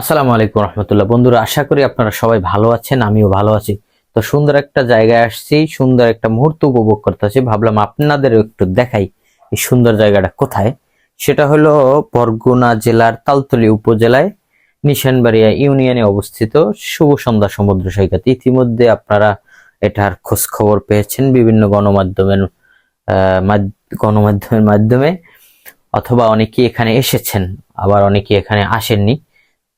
আসসালামু আলাইকুম রহমতুল্লাহ। বন্ধুরা, আশা করি আপনারা সবাই ভালো আছেন, আমিও ভালো আছি। তো সুন্দর একটা জায়গায় আসছি, সুন্দর একটা মুহূর্ত উপভোগ করতে করতেছি। ভাবলাম আপনাদের একটু দেখাই এই সুন্দর জায়গাটা কোথায়। সেটা হলো বরগুনা জেলার তালতলি উপজেলায়, নিশানবাড়িয়া ইউনিয়নে অবস্থিত শুভ সন্ধ্যা সমুদ্র সৈকত। ইতিমধ্যে আপনারা এটার খোঁজ খবর পেয়েছেন বিভিন্ন গণমাধ্যমের গণমাধ্যমের মাধ্যমে, অথবা অনেকে এখানে এসেছেন, আবার অনেকে এখানে আসেননি।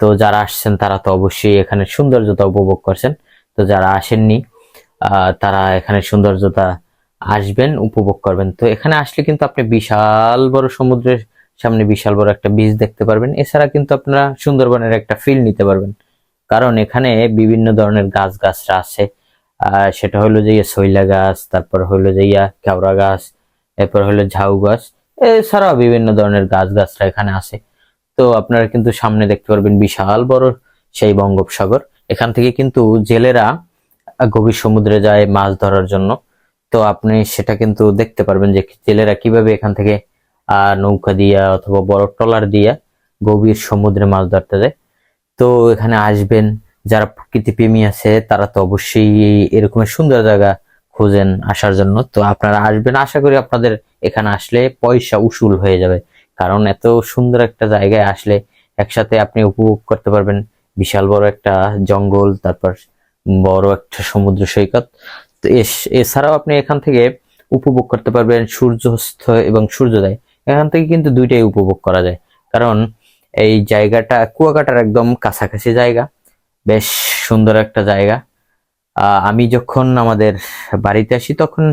তো যারা আসছেন, তারা তো অবশ্যই এখানে সৌন্দর্যতা উপভোগ করছেন। তো যারা আসেননি তারা এখানে সৌন্দর্যতা আসবেন, উপভোগ করবেন। তো এখানে আসলে কিন্তু আপনি বিশাল বড় সমুদ্রের সামনে বিশাল বড় একটা বীজ দেখতে পারবেন। এছাড়া কিন্তু আপনারা সুন্দরবনের একটা ফিল নিতে পারবেন। কারণ এখানে বিভিন্ন ধরনের গাছ গাছরা আছে সেটা হলো যে ইয়ে শৈলা গাছ, তারপর হলো যে ইয়া কেওড়া গাছ, এরপর হলো ঝাউ গাছ। এছাড়াও বিভিন্ন ধরনের গাছ গাছরা এখানে আছে। তো আপনারা কিন্তু সামনে দেখতে পারবেন বিশাল বড় সেই বঙ্গোপসাগর। এখান থেকে কিন্তু জেলেরা গভীর সমুদ্রে যায় মাছ ধরার জন্য। তো আপনি সেটা কিন্তু দেখতে পারবেন যে জেলেরা কীভাবে এখান থেকে নৌকা দিয়া অথবা বড় ট্রলার দিয়া গভীর সমুদ্রে মাছ ধরতে যায়। তো এখানে আসবেন, যারা প্রকৃতি প্রেমী আছে, তারা তো অবশ্যই এরকম সুন্দর জায়গা খোঁজেন আসার জন্য। তো আপনারা আসবেন, আশা করি আপনাদের এখানে আসলে পয়সা উসুল হয়ে যাবে। কারণ এত সুন্দর একটা জায়গায় আসলে একসাথে আপনি উপভোগ করতে পারবেন। বিশাল বড় একটা জঙ্গল, তারপর বড় একটা সমুদ্র সৈকত। তো এছাড়াও আপনি এখান থেকে উপভোগ করতে পারবেন সূর্যাস্ত এবং সূর্যোদয়। এখান থেকে কিন্তু দুইটাই উপভোগ করা যায়। কারণ এই জায়গাটা কুয়াকাটার একদম কাছাকাছি জায়গা, বেশ সুন্দর একটা জায়গা। আমি যখন আমাদের বাড়িতে আসি তখন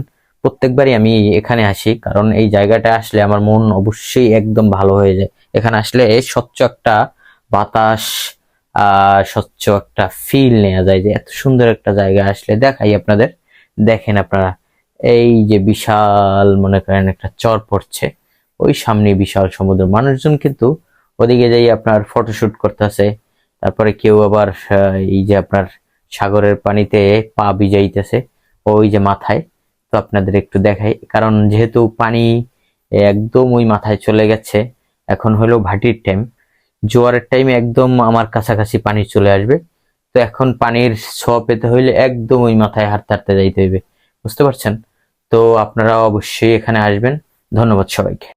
প্রত্যেকবারই আমি এখানে আসি, কারণ এই জায়গাটা আসলে আমার মন অবশ্যই একদম ভালো হয়ে যায়। এখানে আসলে স্বচ্ছ একটা বাতাস স্বচ্ছ একটা ফিল নেওয়া যায় যে এত সুন্দর একটা জায়গা আসলে দেখাই আপনাদের। দেখেন আপনারা, এই যে বিশাল মনে করেন একটা চর পড়ছে, ওই সামনে বিশাল সমুদ্র। মানুষজন কিন্তু ওদিকে যাই আপনার ফটোশুট করতেছে, তারপরে কেউ আবার এই যে আপনার সাগরের পানিতে পা ভিজাইতেছে, ওই যে মাথায়। আপনাদের একটু দেখাই। কারণ যেহেতু পানি একদম ওই মাথায় চলে গেছে, এখন হলো ভাটির টাইম জোয়ারের টাইমে একদম আমার কাছাকাছি পানি চলে আসবে। তো এখন পানির ছোঁয়া পেতে হইলে একদম ওই মাথায় হাঁটতে হাঁটতে যাইতে হইবে। বুঝতে পারছেন? তো আপনারা অবশ্যই এখানে আসবেন। ধন্যবাদ সবাইকে।